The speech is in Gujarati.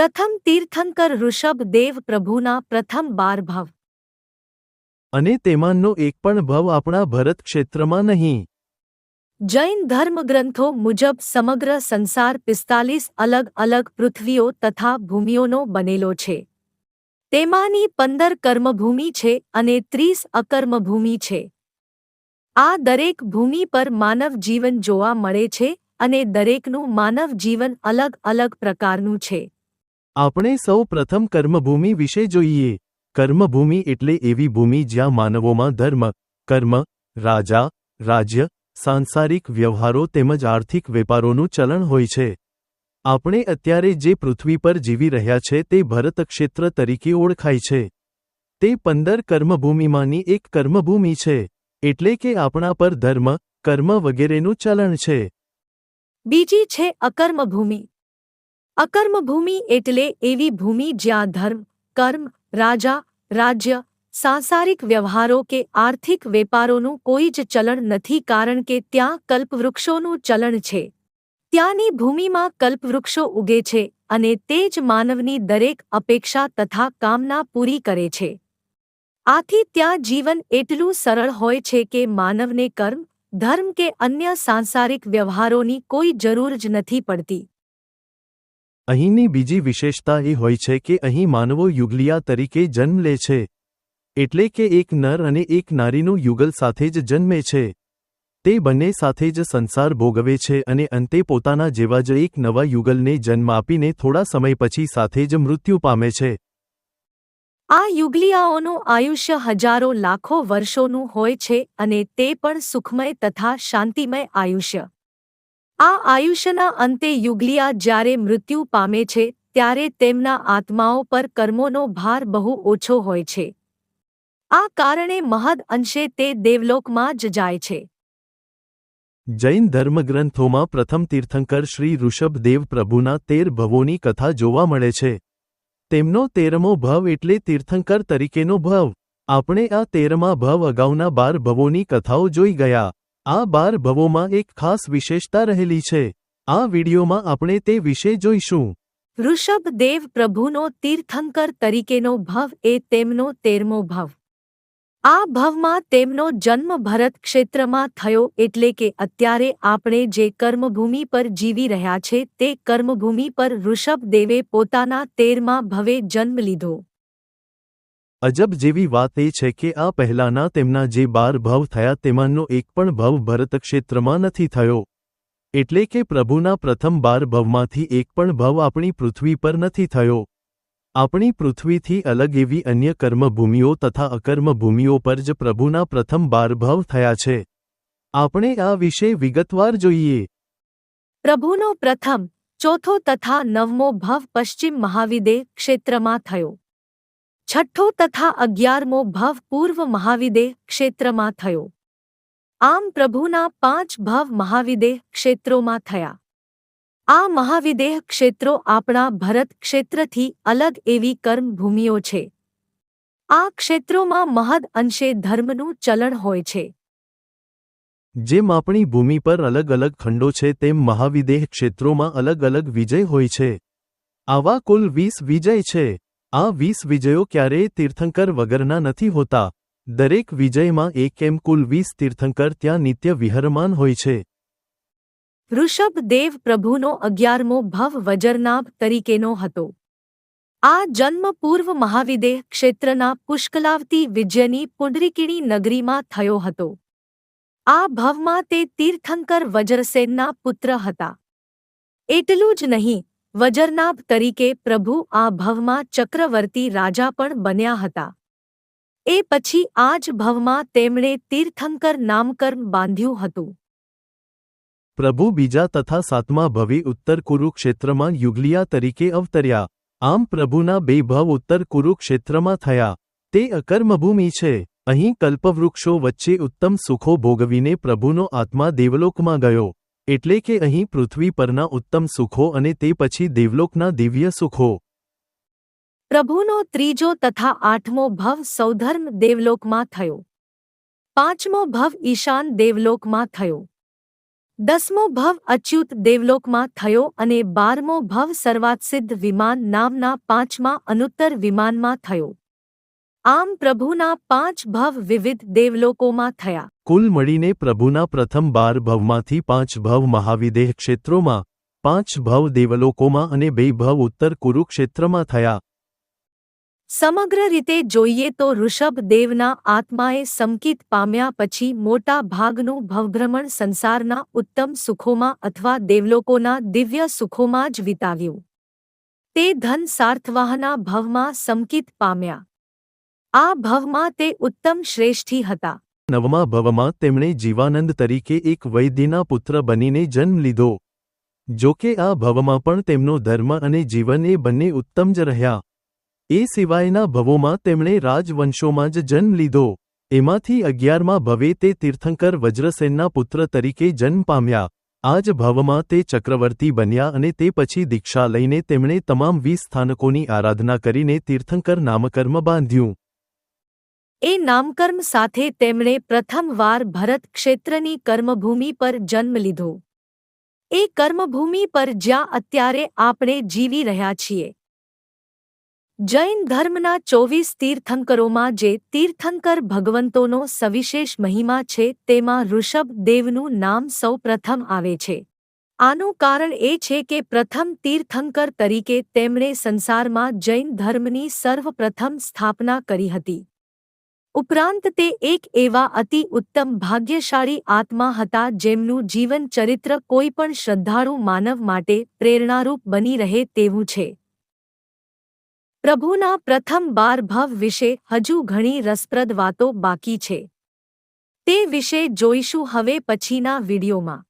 પ્રથમ તીર્થંકર ઋષભ દેવ પ્રભુના પ્રથમ બાર ભવ અને તેમાંનો એક પણ ભવ આપણા ભરત ક્ષેત્રમાં નહીં. જૈન ધર્મગ્રંથો મુજબ સમગ્ર સંસાર પિસ્તાલીસ અલગ અલગ પૃથ્વીઓ તથા ભૂમિઓનો બનેલો છે. તેમાંની પંદર કર્મભૂમિ છે અને ત્રીસ અકર્મભૂમિ છે. આ દરેક ભૂમિ પર માનવ જીવન જોવા મળે છે અને દરેકનું માનવ જીવન અલગ અલગ પ્રકારનું છે. આપણે સૌ પ્રથમ કર્મભૂમિ વિશે જોઈએ. કર્મભૂમિ એટલે એવી ભૂમિ જ્યાં માનવોમાં ધર્મ, કર્મ, રાજા, રાજ્ય, સાંસારિક વ્યવહારો તેમજ આર્થિક વેપારોનું ચલણ હોય છે. આપણે અત્યારે જે પૃથ્વી પર જીવી રહ્યા છે તે ભરતક્ષેત્ર તરીકે ઓળખાય છે. તે પંદર કર્મભૂમિમાંની એક કર્મભૂમિ છે, એટલે કે આપણા પર ધર્મ, કર્મ વગેરેનું ચલણ છે. બીજી છે અકર્મભૂમિ. અકર્મભૂમિ એટલે એવી ભૂમિ જ્યાં ધર્મ, કર્મ, રાજા, રાજ્ય, સાંસારિક વ્યવહારો કે આર્થિક વેપારોનું કોઈ જ ચલણ નથી કારણ કે ત્યાં કલ્પવૃક્ષોનું ચલણ છે. ત્યાંની ભૂમિમાં કલ્પવૃક્ષો ઉગે છે અને તે જ માનવની દરેક અપેક્ષા તથા કામના પૂરી કરે છે. આથી ત્યાં જીવન એટલું સરળ હોય છે કે માનવને કર્મ, ધર્મ કે અન્ય સાંસારિક વ્યવહારોની કોઈ જરૂર જ નથી પડતી. અહીંની બીજી વિશેષતા એ હોય છે કે અહીં માનવો યુગલિયા તરીકે જન્મ લે છે. એટલે કે એક નર અને એક નારીનું યુગલ સાથે જ જન્મે છે. તે બંને સાથે જ સંસાર ભોગવે છે અને અંતે પોતાના જેવા જ એક નવા યુગલને જન્મ આપીને થોડા સમય પછી સાથે જ મૃત્યુ પામે છે. આ યુગલિયાઓનું આયુષ્ય હજારો લાખો વર્ષોનું હોય છે અને તે પણ સુખમય તથા શાંતિમય આયુષ્ય. આ આયુષ્યના અંતે યુગલિયા જ્યારે મૃત્યુ પામે છે, ત્યારે તેમના આત્માઓ પર કર્મોનો ભાર બહુ ઓછો હોય છે. આ કારણે મહદ અંશે તે દેવલોકમાં જ જાય છે. જૈન ધર્મગ્રંથોમાં પ્રથમ તીર્થંકર શ્રી ઋષભદેવ પ્રભુના તેર ભવોની કથા જોવા મળે છે. તેમનો તેરમો ભવ એટલે તીર્થંકર તરીકેનો ભવ. આપણે આ તેરમા ભવ અગાઉના બાર ભવોની કથાઓ જોઈ ગયા. આ બાર ભવોમાં એક ખાસ વિશેષતા રહેલી છે. આ વિડીયોમાં આપણે તે વિશે જોઈશું. ઋષભ દેવ પ્રભુનો તીર્થંકર તરીકેનો ભવ એ તેમનો તેરમો ભવ. આ ભવમાં તેમનો જન્મ ભરત ક્ષેત્રમાં થયો એટલે કે અત્યારે આપણે જે કર્મભૂમિ પર જીવી રહ્યા છે તે કર્મભૂમિ પર ઋષભદેવે પોતાના તેરમા ભવે જન્મ લીધો. અજબ જેવી વાત એ છે કે આ પહેલાંના તેમના જે બાર ભવ થયા તેમાંનો એક પણ ભવ ભરત ક્ષેત્રમાં નથી થયો. એટલે કે પ્રભુના પ્રથમ બાર ભવમાંથી એક પણ ભવ આપણી પૃથ્વી પર નથી થયો. આપણી પૃથ્વીથી અલગ એવી અન્ય કર્મભૂમિઓ તથા અકર્મભૂમિઓ પર જ પ્રભુના પ્રથમ બાર ભવ થયા છે. આપણે આ વિશે વિગતવાર જોઈએ. પ્રભુનો પ્રથમ, ચોથો તથા નવમો ભવ પશ્ચિમ મહાવિદે ક્ષેત્રમાં થયો. છઠ્ઠો તથા અગિયારમો ભવ પૂર્વ મહાવિદેહ ક્ષેત્રમાં થયો. આમ પ્રભુના પાંચ ભવ મહાવિદેહ ક્ષેત્રોમાં થયા. આ મહાવિદેહ ક્ષેત્રો આપણા ભરત ક્ષેત્રથી અલગ એવી કર્મભૂમિઓ છે. આ ક્ષેત્રોમાં મહદ અંશે ધર્મનું ચલણ હોય છે. જેમ આપણી ભૂમિ પર અલગ અલગ ખંડો છે, તેમ મહાવિદેહ ક્ષેત્રોમાં અલગ અલગ વિજય હોય છે. આવા કુલ વીસ વિજય છે. આ વીસ વિજયો ક્યારેય તીર્થંકર વગરના નથી હોતા. દરેક વિજયમાં એક એમ કુલ વીસ તીર્થંકર ત્યાં નિત્ય વિહરમાન હોય છે. ઋષભ દેવ પ્રભુનો અગિયારમો ભવ વજરનાભ તરીકેનો હતો. આ જન્મ પૂર્વ મહાવિદેહ ક્ષેત્રના પુષ્કલાવતી વિજયની પુંડરીકીણી નગરીમાં થયો હતો. આ ભવમાં તે તીર્થંકર વજરસેનના પુત્ર હતા. એટલું જ નહીં વજરનાભ તરીકે પ્રભુ આ ભવમાં ચક્રવર્તી રાજા પણ બન્યા હતા. એ પછી આ જ ભવમાં તેમણે તીર્થંકર નામકર્મ બાંધ્યું હતું. પ્રભુ બીજા તથા સાતમા ભવી ઉત્તર કુરુક્ષેત્રમાં યુગલિયા તરીકે અવતર્યા. આમ પ્રભુના બે ભવ ઉત્તર કુરુક્ષેત્રમાં થયા. તે અકર્મભૂમિ છે. અહીં કલ્પવૃક્ષો વચ્ચે ઉત્તમ સુખો ભોગવીને પ્રભુનો આત્મા દેવલોકમાં ગયો. એટલે કે અહીં પૃથ્વી પરના ઉત્તમ સુખો અને તે પછી દેવલોકના દિવ્ય સુખો. પ્રભુનો ત્રીજો તથા આઠમો ભવ સૌધર્મ દેવલોકમાં થયો. પાંચમો ભવ ઈશાન દેવલોકમાં થયો. દસમો ભવ અચ્યુત દેવલોકમાં થયો અને બારમો ભવ સર્વાત્સિદ્ધ વિમાન નામના પાંચમા અનુત્તર વિમાનમાં થયો. આમ પ્રભુના પાંચ ભવ વિવિધ દેવલોકોમાં થયા. કુલ મળીને પ્રભુના પ્રથમ બાર ભવમાંથી પાંચ ભવ મહાવિદેહ ક્ષેત્રોમાં પાંચ ભવ દેવલોકોમાં અને બે ભવ ઉત્તર કુરુક્ષેત્રમાં થયા. સમગ્ર રીતે જોઈએ તો ઋષભ દેવના આત્માએ સંકિત પામ્યા પછી મોટા ભાગનું ભવભ્રમણ સંસારના ઉત્તમ સુખોમાં અથવા દેવલોકોના દિવ્ય સુખોમાં જ વિતાવ્યું. તે ધન સાર્થવાહના ભવમાં સંકિત પામ્યા. આ ભવમાં તે ઉત્તમ શ્રેષ્ઠી હતા. નવમા ભવમાં તેમણે જીવાનંદ તરીકે એક વૈદ્યના પુત્ર બનીને જન્મ લીધો. જો કે આ ભવમાં પણ તેમનો ધર્મ અને જીવન એ બંને ઉત્તમ જ રહ્યા. એ સિવાયના ભવોમાં તેમણે રાજવંશોમાં જ જન્મ લીધો. એમાંથી અગિયારમાં ભવે તે તીર્થંકર વજ્રસેનના પુત્ર તરીકે જન્મ પામ્યા. આ જ ભવમાં તે ચક્રવર્તી બન્યા અને તે પછી દીક્ષા લઈને તેમણે તમામ વીસ સ્થાનકોની આરાધના કરીને તીર્થંકર નામકર્મ બાંધ્યું. એ નામકર્મ સાથે તેમણે પ્રથમવાર ભરત ક્ષેત્રની કર્મભૂમિ પર જન્મ લીધો. એ કર્મભૂમિ પર જ્યાં અત્યારે આપણે જીવી રહ્યા છીએ. જૈન ધર્મના ચોવીસ તીર્થંકરોમાં જે તીર્થંકર ભગવંતોનો સવિશેષ મહિમા છે તેમાં ઋષભ દેવનું નામ સૌ પ્રથમ આવે છે. આનું કારણ એ છે કે પ્રથમ તીર્થંકર તરીકે તેમણે સંસારમાં જૈન ધર્મની સર્વપ્રથમ સ્થાપના કરી હતી. ઉપરાંત તે એક એવા અતિ ઉત્તમ ભાગ્યશાળી આત્મા હતા જેમનું જીવન ચરિત્ર કોઈ શ્રદ્ધાળુ માનવ માટે પ્રેરણારૂપ બની રહે તેવું છે. પ્રભુના પ્રથમ બાર ભવ વિશે હજુ ઘણી રસપ્રદ વાતો બાકી છે. તે વિશે જોઈશું હવે પછીના વિડીયોમાં.